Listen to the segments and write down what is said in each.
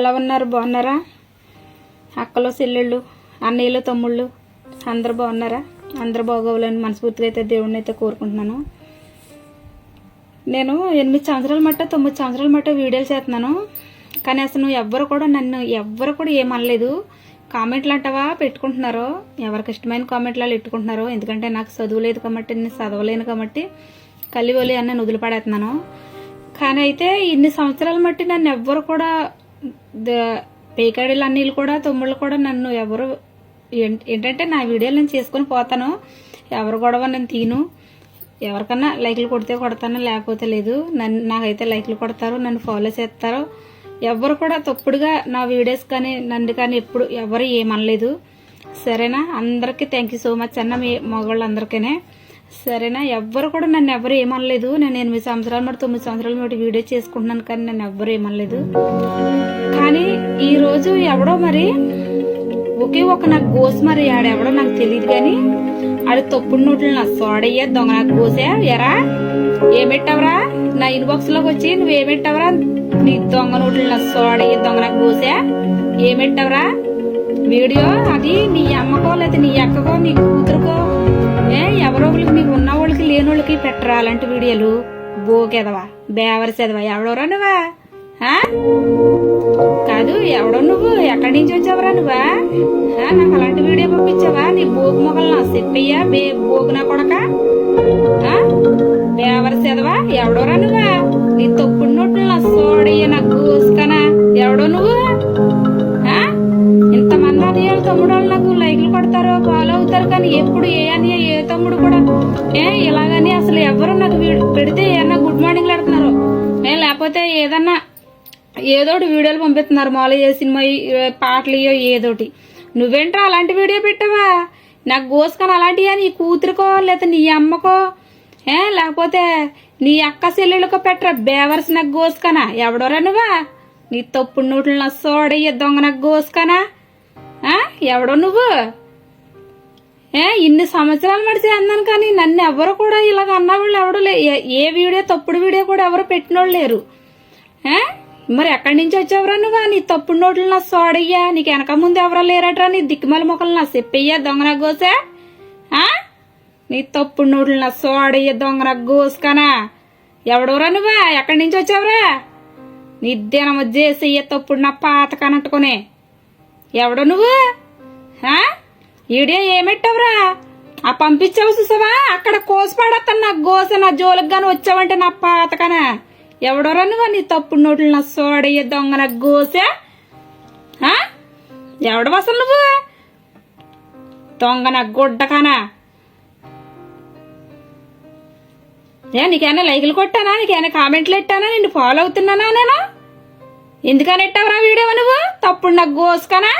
ఎలా ఉన్నారు? బాగున్నారా? అక్కలు చెల్లెళ్ళు అన్నయ్యలు తమ్ముళ్ళు అందరు బాగున్నారా? అందరు బాగోవాలని మనస్ఫూర్తిగా అయితే దేవుడిని అయితే కోరుకుంటున్నాను. నేను ఎనిమిది సంవత్సరాల మట్ట తొమ్మిది సంవత్సరాల మట్ట వీడియోలు చేస్తున్నాను. కానీ అసలు ఎవ్వరు కూడా నన్ను ఎవ్వరు కూడా ఏమనలేదు. కామెంట్లు అంటావా పెట్టుకుంటున్నారో? ఎవరికి ఇష్టమైన కామెంట్లు వాళ్ళు పెట్టుకుంటున్నారో? ఎందుకంటే నాకు చదువు లేదు కాబట్టి నేను చదవలేను కాబట్టి కలివోలి అని నేను వదిలిపడేస్తున్నాను. కానీ అయితే ఇన్ని సంవత్సరాల మట్టి నన్ను ఎవ్వరు కూడా పేకాడీలు అన్నీలు కూడా తమ్ముళ్ళు కూడా నన్ను ఎవరు ఏంటంటే నా వీడియోలు నేను చేసుకొని పోతాను. ఎవరు గొడవ నేను తీను. ఎవరికన్నా లైక్లు కొడితే కొడతాను లేకపోతే లేదు. నన్ను నాకైతే లైక్లు కొడతారు నన్ను ఫాలో చేస్తారు. ఎవరు కూడా తప్పుడుగా నా వీడియోస్ కానీ నన్ను కానీ ఎప్పుడు ఎవరు ఏమనలేదు. సరేనా? అందరికీ థ్యాంక్ యూ సో మచ్ అన్న మీ మగవాళ్ళందరికీనే సరేనా? ఎవ్వరు కూడా నన్ను ఎవరు ఏమనలేదు. నేను ఎనిమిది సంవత్సరాలు మరి తొమ్మిది సంవత్సరాలు మరి వీడియో చేసుకుంటున్నాను కానీ నన్ను ఎవ్వరు ఏమనలేదు. కానీ ఈరోజు ఎవడో మరి ఒకే ఒక నాకు గోస్ మరి ఆడెవడో నాకు తెలియదు కానీ ఆడ తప్పుడు నోట్లు నా సోడయ్యా దొంగ నాకు గోసే. ఎరా? ఏమెట్టవరా నా ఇన్బాక్స్లోకి వచ్చి నువ్వేమెట్టావరా నీ దొంగ నోట్లు నా సోడయ్య దొంగ నాకు గోసే. ఏమెట్టవరా వీడియో అది నీ అమ్మకో లేదా నీ అక్కకో నీ కూతురుకో? ఎవరో ఒకరికి నీకు ఉన్న వాళ్ళకి లేని వాళ్ళకి పెట్టరా అలాంటి వీడియోలు? బోకెదవా బేవరసెదవా ఎవడోరా నువ్వా? ఆ? కాదు ఎవడో నువ్వు? ఎక్కడి నుంచి వచ్చావురా నువ్వా? నాకు అలాంటి వీడియో పంపించావా? నీ బోగు మొగలు నా చెప్పయ్యా బే బోగునా కొడక? బేవరసెదవా ఎవడోరా నువ్వా? నీ తొప్పుడు నోట్లు నా సోడయ్య నాకు గోసుకనా? ఎవడో నువ్వు? ఆ? ఇంతమంది అనియాలు తమ్ముడు వాళ్ళు నాకు లైక్లు కొడతారు ఫాలో అవుతారు కానీ ఎప్పుడు ఏ అనియ లేకపోతే ఏదన్నా ఏదోటి వీడియోలు పంపిస్తున్నారు. మామూలుగా ఏ సినిమా ఈ- పాటలు ఏదోటి నువ్వేంట్రా అలాంటి వీడియో పెట్టావా? నాకు కోసుకొని అలాంటివి నీ కూతురుకో లేకపోతే నీ అమ్మకో? ఏ? లేకపోతే నీ అక్క చెల్లెళ్ళకో పెట్టరా? బేవర్స్ నాకు కోసుకనా ఎవడోరా నువ్వా? నీ తప్పుడు నోట్లు నా సోడయ్య దొంగ నాకు గోసుకనా? ఎవడో నువ్వు? ఏ? ఇన్ని సంవత్సరాలు మడిచి అన్నాను కానీ నన్ను ఎవరు కూడా ఇలాగ అన్నవాళ్ళు ఎవరు లే ఏ- వీడియో తప్పుడు వీడియో కూడా ఎవరు పెట్టినోళ్ళు లేరు. మరి ఎక్కడి నుంచి వచ్చావురా నువ్వు? నీ తప్పుడు నోట్లు నా సోడయ్యా. నీకు వెనక ముందు ఎవరో లేరట్రా? నీ దిక్కుమల మొక్కలు నా చెప్పయ్యా దొంగన గోసే? నీ తప్పుడు నోట్లు నా సోడయ్యా దొంగన గోసుకనా? ఎవడోరా నువ్వా? ఎక్కడి నుంచి వచ్చావురా? నీ దినము చేసయ్య తప్పుడు నా పాత కనట్టుకునే. ఎవడో నువ్వు? ఆ? ఈడియో ఏమెట్టావురా? ఆ పంపించావు చూసావా? అక్కడ కోసి పడతాను నా గోస నా జోలికి కానీ వచ్చావంటే నా పాతకనా ఎవడోరా నువ్వు నీ తప్పుడు నోట్లు నా సోడయ్య దొంగ నా గోసే? ఎవడు అసలు నువ్వు? దొంగ నా గుడ్డకనా ఏ నీకేమైనా లైకులు కొట్టానా? నీకేమైనా కామెంట్లు పెట్టానా? నిన్ను ఫాలో అవుతున్నానా నేను? ఎందుకని ఎట్టావురా వీడియో నువ్వు? తప్పుడు నాకు గోసుకనా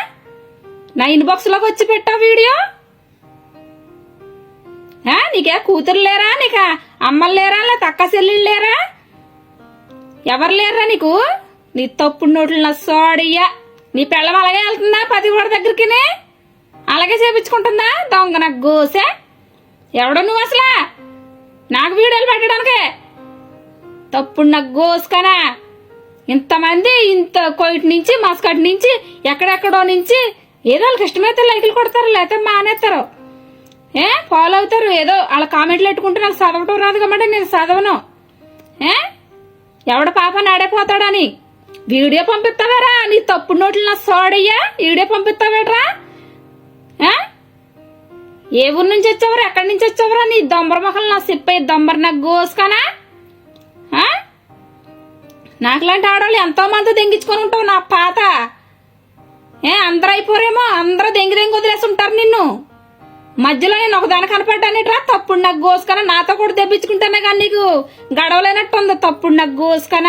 నా ఇన్బాక్స్లోకి వచ్చి పెట్టావు వీడియో? నీకే కూతురు లేరా? నీకా అమ్మలు లేరా? లేకపోతే అక్క చెల్లెళ్ళు లేరా? ఎవరు లేరా నీకు? నీ తప్పుడు నోట్లు నా సోడయ్యా. నీ పెళ్ళం అలాగే వెళ్తుందా పది కూడా దగ్గరికి అలాగే చేపించుకుంటుందా? దొంగ నాకు గోసే. ఎవడో నువ్వు అసలు? నాకు వీడియోలు పెట్టడానికే. తప్పుడు నాకు గోసుకనా? ఇంతమంది ఇంత కోయిట్ నుంచి మస్కట్ నుంచి ఎక్కడెక్కడో నుంచి ఏదో వాళ్ళకి ఇష్టమైతే లైకులు కొడతారు లేకపోతే మానేస్తారు ఏ? ఫాలో అవుతారు. ఏదో వాళ్ళ కామెంట్లు పెట్టుకుంటే నాకు చదవటం రాదు కాబట్టి నేను చదవను. ఏ? ఎవడ పాప నాడైపోతాడని? వీడియో పంపిస్తావేరా? నీ తప్పుడు నోట్లు నా సోడయ్యా? వీడియో పంపిస్తావేట్రా? ఏ? ఊరు నుంచి వచ్చావరా? ఎక్కడి నుంచి వచ్చావరా? నీ దొంబర మొక్కలు నా సిప్పై దొంబర నాకు గోసుకానా? నాకు నాకులాంటి ఆడవాళ్ళు ఎంతో మంది దెంగించుకొని ఉంటావు నా పాత. ఏ అందరూ అయిపోరేమో? అందరూ దెంగి దెంగి వదిలేసి ఉంటారు నిన్ను. మధ్యలో నేను ఒకదాని కనపడ్డానేట్రా తప్పుడు నాకు గోసుకన నాతో కూడా తెప్పించుకుంటానే కానీ నీకు గడవలేనట్టు ఉంది తప్పుడు నాకు గోసుకన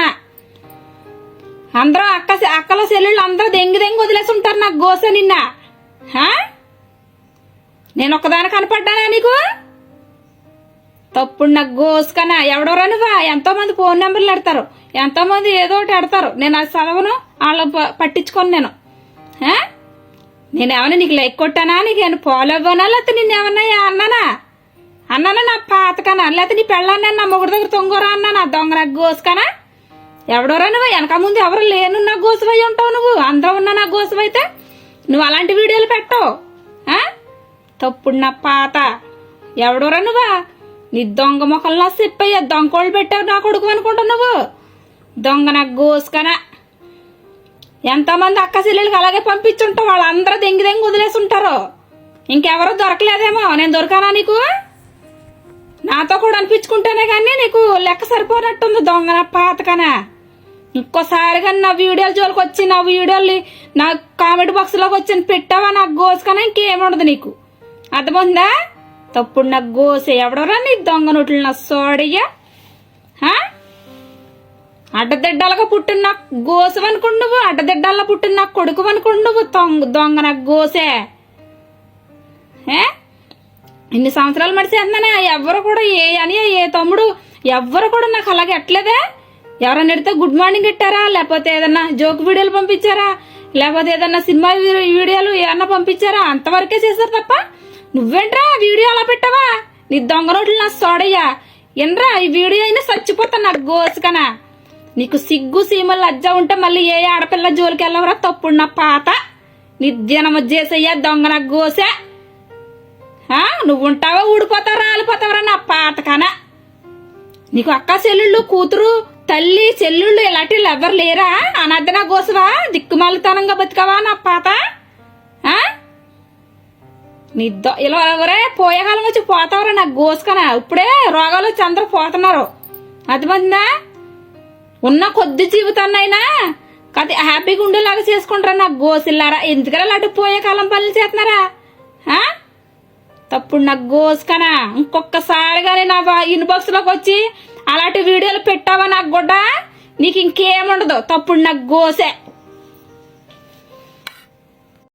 అందరూ అక్క అక్కల చెల్లెళ్ళు అందరూ దెంగి దెంగి వదిలేసి ఉంటారు నాకు గోస నిన్న నేను ఒకదాని కనపడ్డానా నీకు? తప్పుడు నాకు గోసుకనా ఎవడోరా నువ్వా? ఎంతో మంది ఫోన్ నెంబర్లు పెడతారు. ఎంతో మంది ఏదో ఒకటి పెడతారు. నేను అది చదవను వాళ్ళ పట్టించుకోను నేను. నేనేమన్నా నేను నీకు లైక్ కొట్టానా? నీకు ఏమైనా ఫాలో అవ్వనా? లేకపోతే నేను ఏమన్నా అన్నానా? అన్నానా నా పాతకనా లేకపోతే నీ పెళ్ళాన్ని నా మొగుడు దగ్గర తొంగోరా అన్నానా? దొంగ నాకు గోసుకనా? ఎవడోరా నువ్వు? వెనక ముందు ఎవరు లేను నా గోసువై ఉంటావు నువ్వు? అందరూ ఉన్నా నా గోసువైతే నువ్వు అలాంటి వీడియోలు పెట్టవు. తప్పుడు నా పాత. ఎవడోరా నువ్వా? నీ దొంగ ముఖంలో చెప్పయ్యా దొంగకోళ్ళు పెట్టావు నా కొడుకు అనుకుంటున్నావు? నువ్వు దొంగ నాకు గోసుకనా? ఎంతమంది అక్క చెల్లెలకి అలాగే పంపించుంటావు వాళ్ళందరూ దెంగి దెంగి వదిలేసి ఉంటారు ఇంకెవరూ దొరకలేదేమో నేను దొరకానా నీకు? నాతో కూడా అనిపించుకుంటేనే కానీ నీకు లెక్క సరిపోనట్టుంది దొంగ పాతకనే. ఇంకోసారి ఇంకోసారిగా నా వీడియోలు జోలికి వచ్చి నా వీడియోలు నా కామెంట్ బాక్స్లోకి వచ్చి పెట్టావా నాకు గోసుకనే? ఇంకేముండదు నీకు. అర్థమైందా తప్పుడు నాకు గోసే ఎవడరా నీ దొంగ నోట్లు నా సోడయ్యా? హా? అడ్డదిడ్డాలుగా పుట్టిన నాకు నువ్వు అడ్డదిడ్డాల్లో పుట్టిన కొడుకు అనుకుంటు నువ్వు దొంగ దొంగ నాకు గోసే. ఏ? ఇన్ని సంవత్సరాలు మడిచేస్తున్నానే ఎవ్వరు కూడా ఏ అని ఏ తమ్ముడు ఎవ్వరు కూడా నాకు అలాగే ఎట్లేదే ఎవరైనా ఎడితే గుడ్ మార్నింగ్ పెట్టారా లేకపోతే ఏదన్నా జోక్ వీడియోలు పంపించారా? లేకపోతే ఏదన్నా సినిమా వీడియోలు ఏమన్నా పంపించారా? అంతవరకే చేశారు తప్ప నువ్వేంట్రా? వీడియో అలా పెట్టావా? నీ దొంగ రోడ్లు నా సోడయ్యా. ఎన్రా ఈ వీడియో అయినా చచ్చిపోతా నాకు గోసుకనా. నీకు సిగ్గు సీమలు లజ్జ ఉంటే మళ్ళీ ఏ ఆడపిల్ల జోలికి వెళ్ళవరా? తప్పుడు నా పాత నిద్యనమ చేసయ్యా దొంగ నాకు గోసే. నువ్వు ఉంటావా ఊడిపోతావు? రాలిపోతావరా నా పాతకన? నీకు అక్క చెల్లుళ్ళు కూతురు తల్లి చెల్లుళ్ళు ఇలాంటి ఎవరు లేరా? అనాథన గోసవా? దిక్కుమాలితనంగా బతికావా నా పాత? ఆ? నీ దొ- ఇలా ఎవరే పోయేకాలం వచ్చి పోతావరా నాకు గోసుకనా? ఇప్పుడే రోగాలు వచ్చి అందరూ పోతున్నారు. అర్థమైందా? ఉన్న కొద్ది జీవితాన్నైనా కది హ్యాపీగా ఉండేలాగా చేసుకుంటారా నాకు గోసిల్లారా? ఎందుకలా అటు పోయే కాలం పనులు చేస్తున్నారా? తప్పుడు నాకు గోసుకనా? ఇంకొకసారి కానీ నా ఇన్బాక్స్లోకి వచ్చి అలాంటి వీడియోలు పెట్టావా నాకు కూడా నీకు ఇంకేముండదు. తప్పుడు నాకు గోసే.